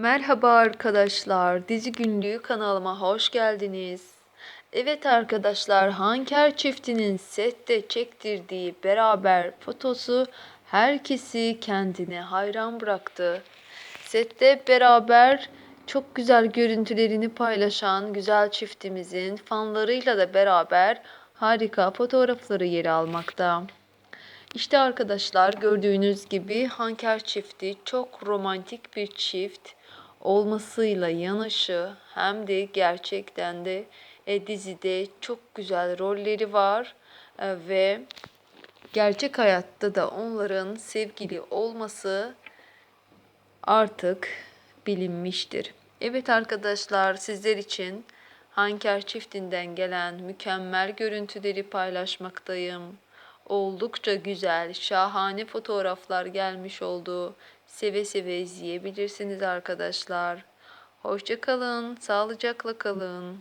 Merhaba arkadaşlar, Dizi Günlüğü kanalıma hoş geldiniz. Evet arkadaşlar, Hanker çiftinin sette çektirdiği beraber fotosu herkesi kendine hayran bıraktı. Sette beraber çok güzel görüntülerini paylaşan güzel çiftimizin fanlarıyla da beraber harika fotoğrafları yer almakta. İşte arkadaşlar gördüğünüz gibi Hanker çifti çok romantik bir çift olmasıyla yanaşı hem de gerçekten de e, dizide çok güzel rolleri var E, ve gerçek hayatta da onların sevgili olması artık bilinmiştir. Evet arkadaşlar sizler için Hanker çiftinden gelen mükemmel görüntüleri paylaşmaktayım. Oldukça güzel, şahane fotoğraflar gelmiş oldu. Seve seve izleyebilirsiniz arkadaşlar. Hoşça kalın, sağlıcakla kalın.